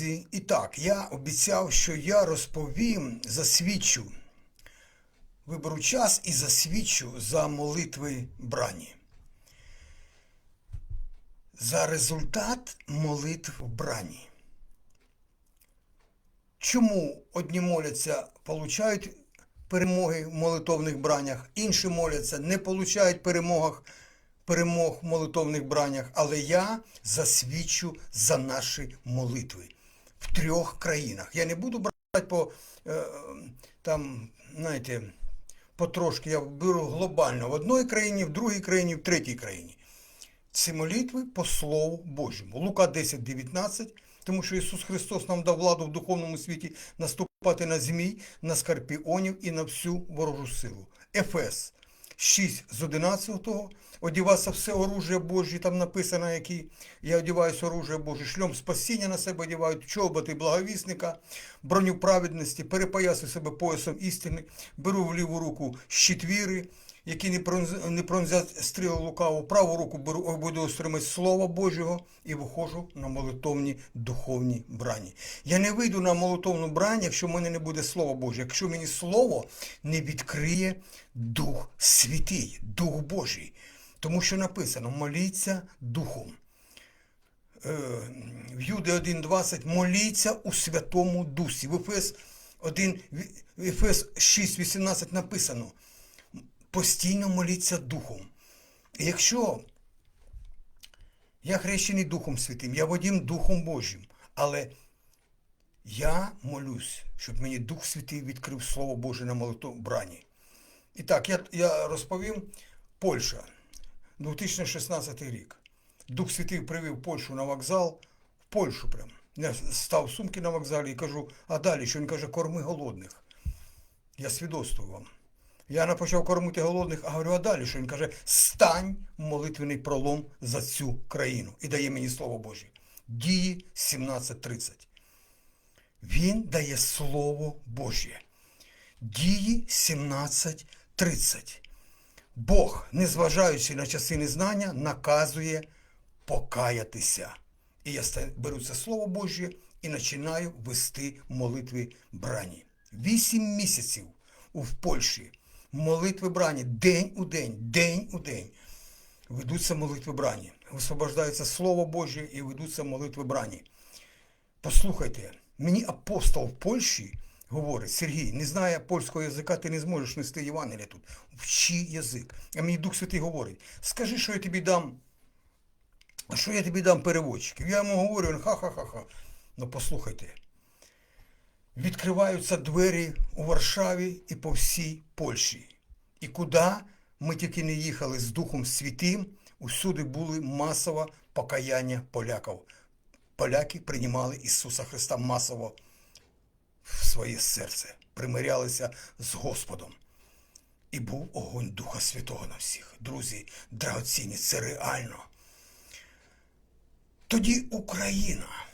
І так, я обіцяв, що я розповім, засвідчу, виберу час і засвідчу за молитви брані. За результат молитв брані. Чому одні моляться, получають перемоги в молитовних бранях, інші моляться, не получають перемогах, перемог в молитовних бранях, але я засвідчу за наші молитви в трьох країнах. Я не буду брати по е, там, знаєте, потрошки, я беру глобально в одній країні, в другій країні, в третій країні. Це молитви по Слову Божому. Лука 10, 19, тому що Ісус Христос нам дав владу в духовному світі наступати на змій, на скорпіонів і на всю ворожу силу. Ефес 6 з 11, одіватися все оружие Божє, там написано, які я одіваюся оружие Боже, шльом спасіння на себе одівають, чоботи благовісника, броню праведності, перепоясую себе поясом істини, беру в ліву руку щит які не пронз- не пронзять стрілу лукаву, праву руку беру, буду стримати Слова Божого і виходжу на молитовні духовні брані. Я не вийду на молитовну брань, якщо в мене не буде Слова Боже, якщо мені Слово не відкриє Дух Святий, Дух Божий. Тому що написано, моліться Духом. Е, В Юди 1.20 моліться у Святому Дусі. В Ефес 1, в Ефес 6.18 написано постійно моліться Духом. І якщо я хрещений Духом Святим, я водім Духом Божим, але я молюсь, щоб мені Дух Святий відкрив Слово Боже на молитву брані. І так, я, я розповім Польща, 2016 рік. Дух Святий привів Польщу на вокзал, в Польщу прям. Я став сумки на вокзалі і кажу, а далі, що він каже, корми голодних. Я свідоцтвую вам. Я почав кормити голодних, а говорю, а далі, що він каже, стань в молитвений пролом за цю країну. І дає мені слово Боже. Дії 17.30. Він дає Слово Боже. Дії 17.30. Бог, незважаючи на часи незнання, наказує покаятися. І я беру це Слово Боже і починаю вести молитви брані. Вісім місяців в Польщі молитви брані день у день, день у день. Ведуться молитви брані. Висвобождається Слово Боже і ведуться молитви брані. Послухайте, мені апостол в Польщі говорить, Сергій, не знає польського язика, ти не зможеш нести Євангелія тут. Вчи язик. А мені Дух Святий говорить, скажи, що я тобі дам, що я тобі дам переводчиків. Я йому говорю, ха-ха-ха-ха. Ну послухайте, відкриваються двері у Варшаві і по всій Польщі. І куди ми тільки не їхали з Духом Святим, усюди були масове покаяння поляків. Поляки приймали Ісуса Христа масово в своє серце, примирялися з Господом. І був огонь Духа Святого на всіх. Друзі, драгоцінні, це реально. Тоді Україна.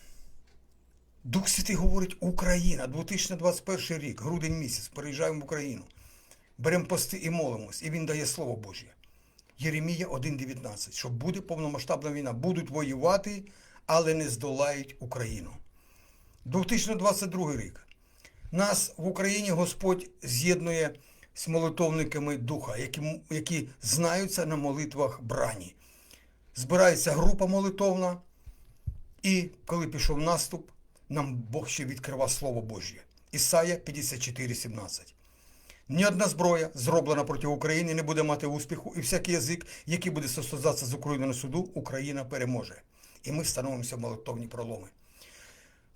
Дух Святий говорить Україна, 2021 рік, грудень місяць, переїжджаємо в Україну. Беремо пости і молимось, і він дає Слово Боже. Єремія 1.19, що буде повномасштабна війна, будуть воювати, але не здолають Україну. 2022 рік. Нас в Україні Господь з'єднує з молитовниками духа, які, які знаються на молитвах брані. Збирається група молитовна, і коли пішов наступ, нам Бог ще відкривав Слово Божє. Ісая 54,17. Ні одна зброя, зроблена проти України, не буде мати успіху, і всякий язик, який буде стосуватися з Україною на суду, Україна переможе. І ми становимося в молитовні проломи.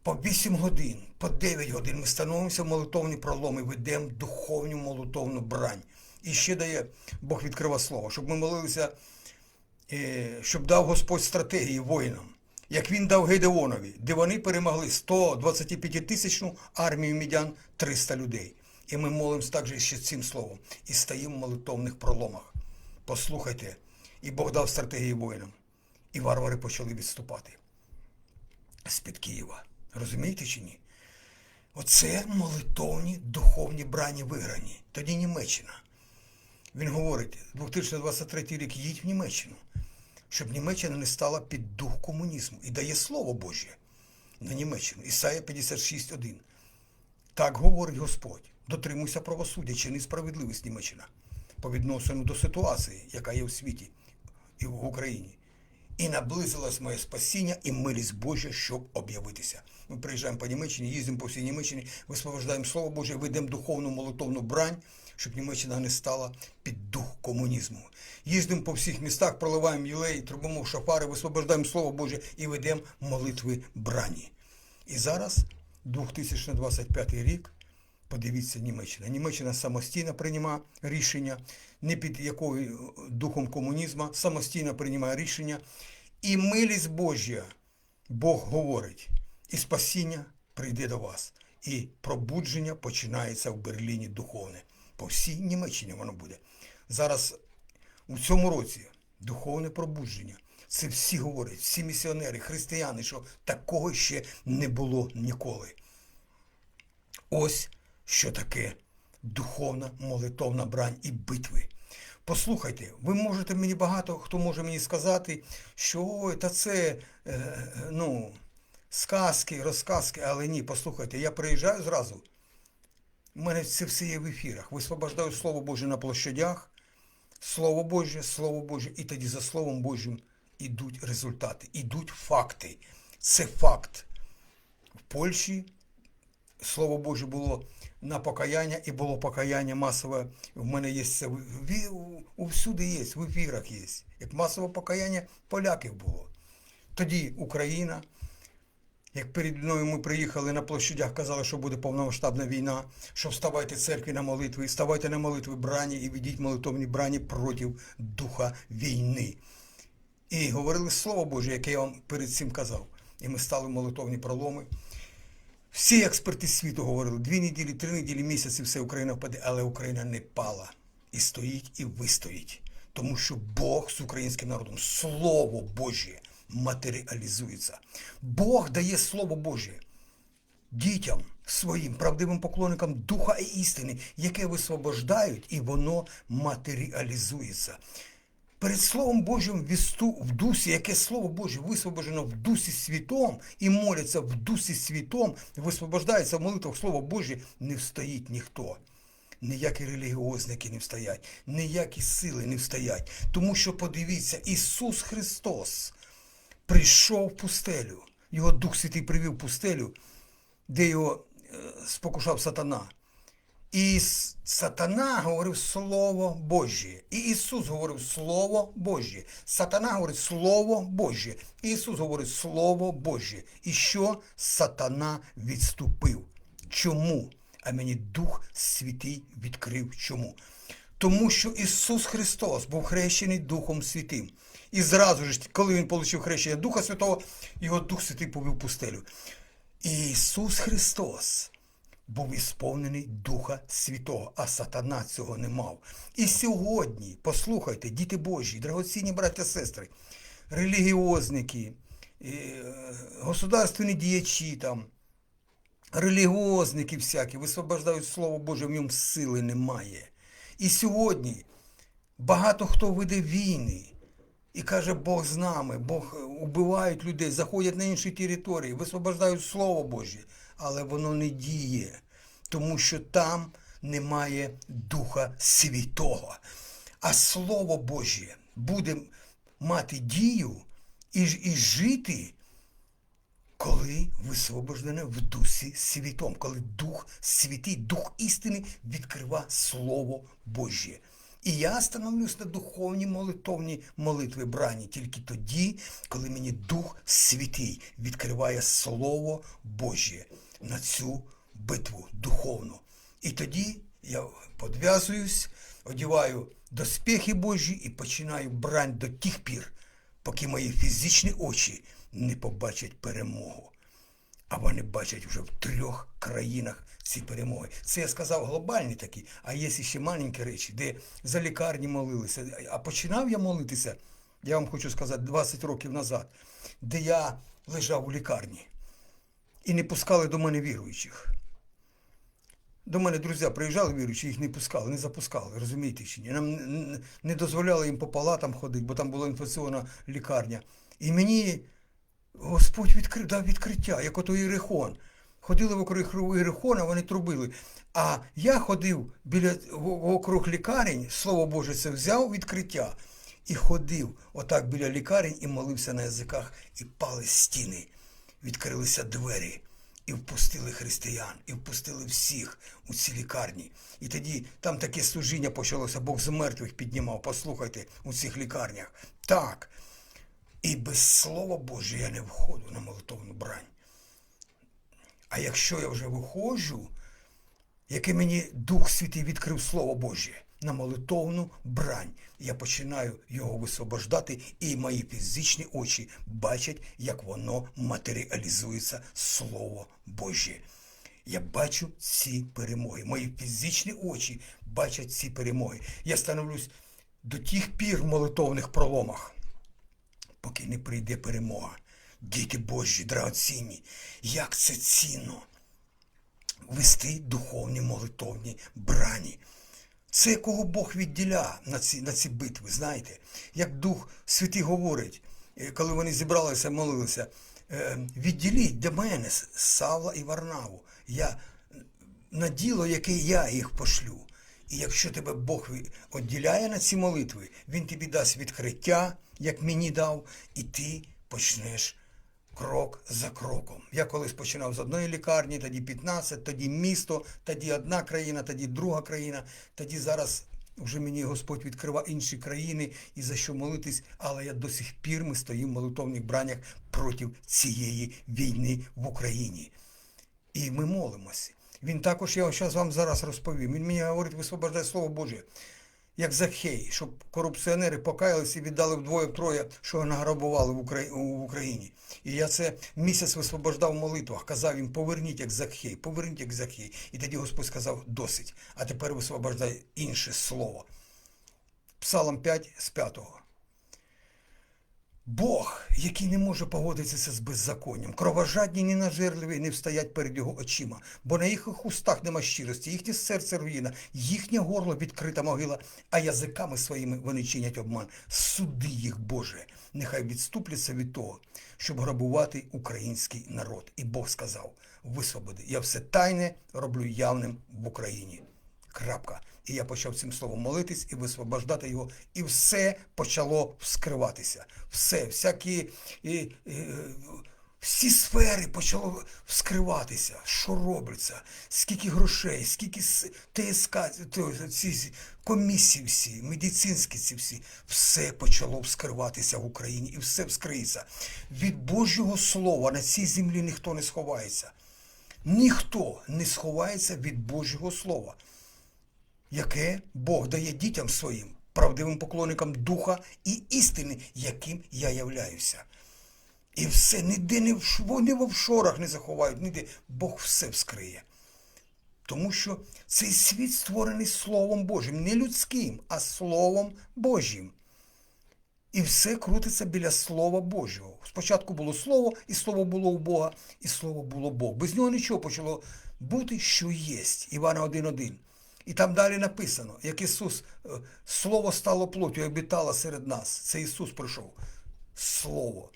По 8 годин, по 9 годин ми становимося в молитовні проломи, ведемо духовну молитовну брань. І ще дає Бог відкрива слово, щоб ми молилися, е, щоб дав Господь стратегії воїнам, як він дав Гедеонові, де вони перемогли 125 тисячну армію мідян 300 людей. І ми молимося також ще цим словом і стоїмо в молитовних проломах. Послухайте, і Бог дав стратегії воїнам, і варвари почали відступати з-під Києва. Розумієте чи ні? Оце молитовні духовні брані виграні. Тоді Німеччина. Він говорить, 2023 рік їдь в Німеччину, щоб Німеччина не стала під дух комунізму і дає Слово Боже. на Німеччину. Ісая 56.1. Так говорить Господь. Дотримуйся правосуддя, чини справедливість Німеччина по відносину до ситуації, яка є в світі і в Україні. І наблизилось моє спасіння і милість Божа, щоб об'явитися. Ми приїжджаємо по Німеччині, їздимо по всій Німеччині, висвобождаємо Слово Боже, ведемо духовну молитовну брань, щоб Німеччина не стала під дух комунізму. Їздимо по всіх містах, проливаємо юлей, трубимо шафари, висвобождаємо Слово Боже і ведемо молитви брані. І зараз, 2025 рік, Подивіться Німеччина. Німеччина самостійно приймає рішення, не під якою духом комунізму, самостійно приймає рішення. І милість Божя, Бог говорить, і спасіння прийде до вас. І пробудження починається в Берліні духовне. По всій Німеччині воно буде. Зараз у цьому році духовне пробудження. Це всі говорять, всі місіонери, християни, що такого ще не було ніколи. Ось що таке духовна молитовна брань і битви. Послухайте, ви можете мені багато хто може мені сказати, що ой, та це е, ну, сказки, розказки, але ні, послухайте, я приїжджаю зразу. У мене це все є в ефірах. Висвобождаю Слово Боже на площадях, Слово Боже, Слово Боже, і тоді за Словом Божим ідуть результати, ідуть факти. Це факт. В Польщі Слово Боже було на покаяння і було покаяння масове. В мене є це в- ві- у- усюди є, в ефірах є. Як масове покаяння поляків було. Тоді Україна, як перед мною ми приїхали на площадях, казали, що буде повномасштабна війна, що вставайте церкві на молитви, вставайте на молитви брані і ведіть молитовні брані проти духа війни. І говорили Слово Боже, яке я вам перед цим казав. І ми стали молитовні проломи. Всі експерти світу говорили, дві неділі, три неділі, місяці, все Україна впаде, але Україна не пала. І стоїть, і вистоїть. Тому що Бог з українським народом, Слово Боже, матеріалізується. Бог дає Слово Боже дітям своїм правдивим поклонникам духа і істини, яке висвобождають, і воно матеріалізується. Перед Словом Божим в дусі, яке Слово Боже висвобожено в дусі світом і моляться в дусі світом, висвобождається в молитвах Слово Боже, не встоїть ніхто. Ніякі релігіозники не встоять, ніякі сили не встоять. Тому що подивіться, Ісус Христос прийшов в пустелю. Його Дух Святий привів в пустелю, де його е, спокушав сатана. І сатана говорив Слово Божє. І Ісус говорив Слово Божє. Сатана говорить Слово Божє. І Ісус говорить Слово Божє. І що сатана відступив? Чому? А мені Дух Святий відкрив чому? Тому що Ісус Христос був хрещений Духом Святим. І зразу ж, коли він отримав хрещення Духа Святого, його Дух Святий повів пустелю. Ісус Христос був ісповнений Духа Святого, а сатана цього не мав. І сьогодні, послухайте, діти Божі, драгоцінні браття сестри, релігіозники, е, государственні діячі там, релігіозники всякі, висвобождають Слово Боже, в ньому сили немає. І сьогодні багато хто веде війни. І каже, Бог з нами, Бог е, убивають людей, заходять на інші території, висвобождають Слово Боже, але воно не діє, тому що там немає Духа Святого. А Слово Боже буде мати дію і, і жити, коли висвобождене в Дусі Святом, коли Дух Святий, Дух істини відкрива Слово Боже. І я становлюсь на духовні молитовні молитви брані тільки тоді, коли мені Дух Святий відкриває Слово Боже на цю битву духовну. І тоді я подв'язуюсь, одіваю доспехи Божі і починаю брань до тих пір, поки мої фізичні очі не побачать перемогу. А вони бачать вже в трьох країнах ці перемоги. Це я сказав глобальні такі, а є ще маленькі речі, де за лікарні молилися. А починав я молитися, я вам хочу сказати, 20 років назад, де я лежав у лікарні і не пускали до мене віруючих. До мене друзі приїжджали віруючі, їх не пускали, не запускали, розумієте чи ні? Нам не дозволяли їм по палатам ходити, бо там була інфекційна лікарня. І мені Господь відкрив, дав відкриття, як ото Єрихон. Ходили вокруг Єрихона, вони трубили. А я ходив біля округ лікарень, слово Боже, це взяв відкриття і ходив отак біля лікарень і молився на язиках, і пали стіни, відкрилися двері. І впустили християн, і впустили всіх у ці лікарні. І тоді там таке служіння почалося, Бог з мертвих піднімав, послухайте, у цих лікарнях. Так. І без Слова Божого я не входжу на молитовну брань. А якщо я вже виходжу, яке мені Дух Святий відкрив Слово Боже на молитовну брань, я починаю його висвобождати, і мої фізичні очі бачать, як воно матеріалізується Слово Боже. Я бачу ці перемоги. Мої фізичні очі бачать ці перемоги. Я становлюсь до тих пір в молитовних проломах, поки не прийде перемога. Діти Божі, драгоцінні, як це цінно вести духовні молитовні брані. Це кого Бог відділя на ці, на ці битви, знаєте? Як Дух Святий говорить, е, коли вони зібралися, молилися, е, відділіть для мене Савла і Варнаву. Я на діло, яке я їх пошлю. І якщо тебе Бог відділяє на ці молитви, Він тобі дасть відкриття, як мені дав, і ти почнеш крок за кроком. Я колись починав з одної лікарні, тоді 15, тоді місто, тоді одна країна, тоді друга країна, тоді зараз вже мені Господь відкривав інші країни і за що молитись, але я до сих пір ми стоїмо в молитовних бранях проти цієї війни в Україні. І ми молимося. Він також, я зараз вам зараз розповім. Він мені говорить, висвобождай Слово Боже, як Захей, щоб корупціонери покаялися і віддали вдвоє-троє, що награбували в Україні. І я це місяць висвобождав в молитвах, казав їм, поверніть як Захей, поверніть як Захей. І тоді Господь сказав, досить. А тепер висвобождай інше слово. Псалом 5 з 5. Бог, який не може погодитися з беззаконням, кровожадні, ненажерливі не встоять перед його очима, бо на їхніх устах нема щирості, їхнє серце руїна, їхнє горло відкрита могила, а язиками своїми вони чинять обман. Суди їх, Боже, нехай відступляться від того, щоб грабувати український народ. І Бог сказав: висвободи, я все тайне роблю явним в Україні. Крапка. І я почав цим словом молитись і висвобождати його, і все почало вскриватися. Все, всякі і, і, всі сфери почало вскриватися. Що робиться, скільки грошей, скільки ТСК, ці комісії всі, медицинські ці всі, все почало вскриватися в Україні, і все вскриється. Від Божого Слова на цій землі ніхто не сховається. Ніхто не сховається від Божого Слова яке Бог дає дітям своїм, правдивим поклонникам духа і істини, яким я являюся. І все ніде не в, вони в офшорах не заховають, ніде. Бог все вскриє. Тому що цей світ створений Словом Божим, не людським, а Словом Божим. І все крутиться біля Слова Божого. Спочатку було Слово, і Слово було у Бога, і Слово було Бог. Без нього нічого почало бути, що є. Івана 1.1. І там далі написано, як Ісус, е, Слово стало плоттю і обітало серед нас. Це Ісус прийшов. Слово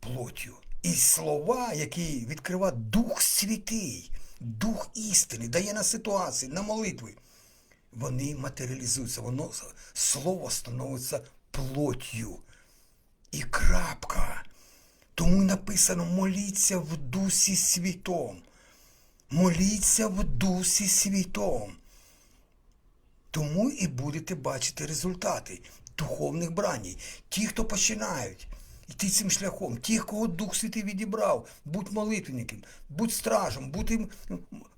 плоттю. І слова, які відкриває Дух Святий, Дух істини, дає на ситуації, на молитви. Вони матеріалізуються, воно слово становиться плоттю. І крапка. Тому написано моліться в Дусі Святом. Моліться в Дусі Святом. Тому і будете бачити результати духовних браній. Ті, хто починають йти цим шляхом, ті, кого Дух Святий відібрав, будь молитвенником, будь стражем, будь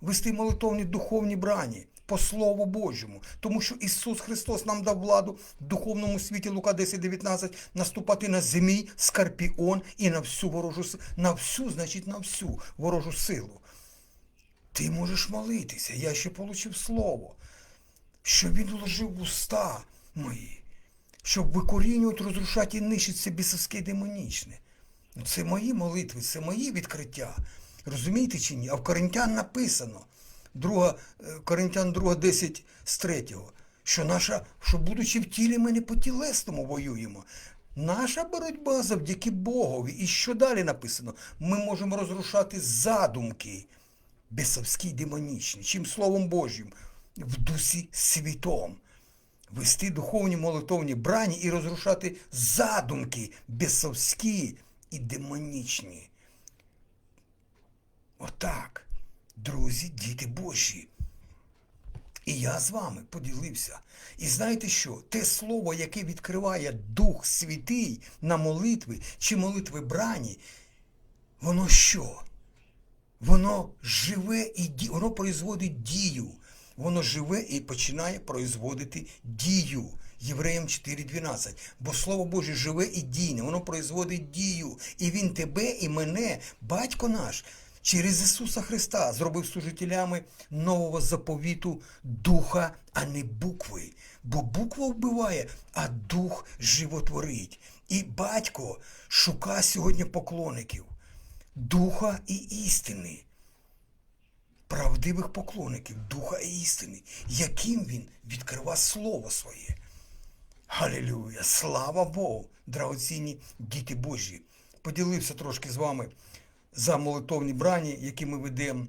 вести молитовні духовні брані по Слову Божому. Тому що Ісус Христос нам дав владу в духовному світі Лука 10.19 наступати на змій, скорпіон і на всю ворожу на всю, значить на всю ворожу силу. Ти можеш молитися, я ще получив слово, що він вложив в уста мої, щоб викорінювати, розрушати і нищити це бісовське демонічне. Ну, Це мої молитви, це мої відкриття. Розумієте чи ні? А в Коринтян написано, друга, е, Коринтян 2, 10 з 3, що наша, що будучи в тілі, ми не по тілесному воюємо. Наша боротьба завдяки Богові. І що далі написано? Ми можемо розрушати задумки бесовські демонічні, чим Словом Божим, в дусі світом. Вести духовні молитовні брані і розрушати задумки бесовські і демонічні. Отак, друзі, діти Божі. І я з вами поділився. І знаєте що? Те слово, яке відкриває Дух Святий на молитви чи молитви брані, воно що? Воно живе і ді... воно производить дію. Воно живе і починає производити дію. Євреям 4.12. Бо Слово Боже живе і дійне, воно производить дію. І Він тебе і мене, батько наш, через Ісуса Христа зробив служителями нового заповіту духа, а не букви. Бо буква вбиває, а дух животворить. І батько шука сьогодні поклонників, духа і істини правдивих поклонників Духа і істини, яким він відкрива Слово своє. Галілюя! Слава Богу, драгоцінні діти Божі! Поділився трошки з вами за молитовні брані, які ми ведемо.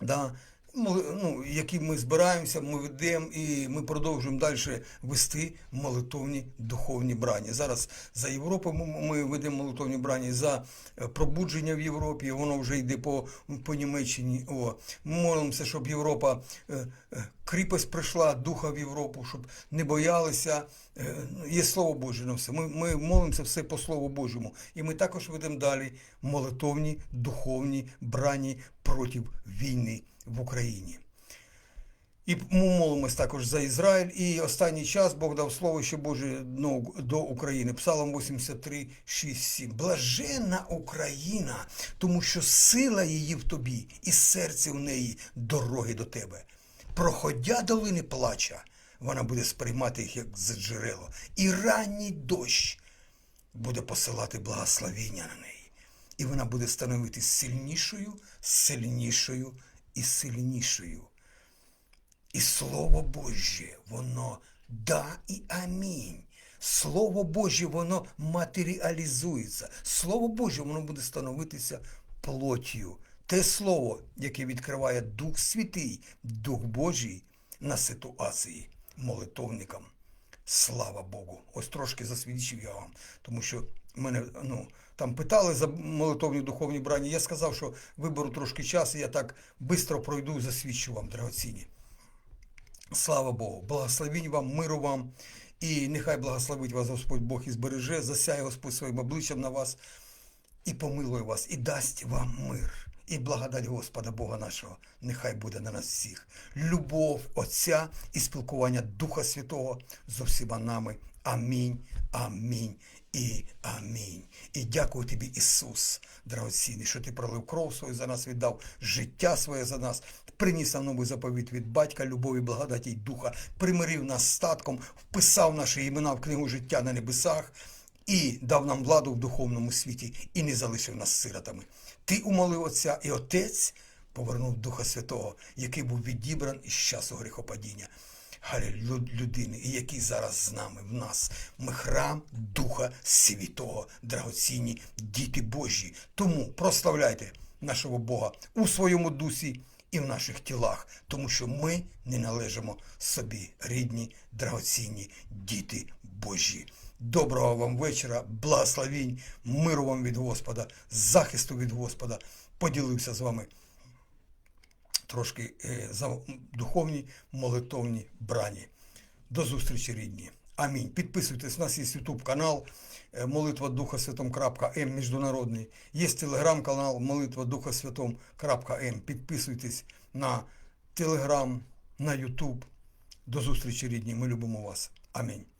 Да, ну, які ми збираємося, ми ведемо і ми продовжуємо далі вести молитовні духовні брані. Зараз за Європу ми- ведемо молитовні брані, за е, пробудження в Європі, воно вже йде по, по Німеччині. О, ми молимося, щоб Європа, е, е, кріпость прийшла, духа в Європу, щоб не боялися. Е, Є Слово Боже на все. Ми, ми молимося все по Слову Божому. І ми також ведемо далі молитовні духовні брані проти війни в Україні. І ми молимось також за Ізраїль. І останній час Бог дав слово, що Боже ну, до України. Псалом 83, 6, 7. Блаженна Україна, тому що сила її в тобі, і серце в неї дороги до тебе. Проходя долини плача, вона буде сприймати їх як за джерело. І ранній дощ буде посилати благословіння на неї. І вона буде становитись сильнішою, сильнішою і сильнішою. І Слово Боже, воно да і амінь. Слово Боже, воно матеріалізується. Слово Боже, воно буде становитися плоттю. Те слово, яке відкриває Дух Святий, Дух Божий на ситуації молитовникам. Слава Богу. Ось трошки засвідчив я вам, тому що мене ну, там питали за молитовні духовні брані. Я сказав, що виберу трошки часу, я так швидко пройду і засвідчу вам, драгоцінні. Слава Богу, благословінь вам, миру вам, і нехай благословить вас Господь Бог і збереже, засяє Господь своїм обличчям на вас і помилує вас, і дасть вам мир. І благодать Господа Бога нашого нехай буде на нас всіх. Любов Отця і спілкування Духа Святого з усіма нами. Амінь, амінь і амінь. І дякую тобі, Ісус, драгоцінний, що ти пролив кров свою за нас, віддав життя своє за нас, приніс нам новий заповіт від батька, любові, благодаті й духа, примирив нас статком, вписав наші імена в книгу життя на небесах і дав нам владу в духовному світі і не залишив нас сиротами. Ти умолив Отця, і Отець повернув Духа Святого, який був відібран із часу гріхопадіння. Людини, який зараз з нами в нас. Ми храм Духа Святого, драгоцінні діти Божі. Тому прославляйте нашого Бога у своєму дусі і в наших тілах, тому що ми не належимо собі, рідні, драгоцінні діти Божі. Доброго вам вечора, благословінь, миру вам від Господа, захисту від Господа. Поділився з вами трошки е, за духовні молитовні брані. До зустрічі, рідні. Амінь. Підписуйтесь, у нас є YouTube канал е, Молитва Духа Святом.м міжнародний. Є телеграм-канал Молитва Духа Святом.м. Підписуйтесь на Телеграм, на YouTube. До зустрічі, рідні. Ми любимо вас. Амінь.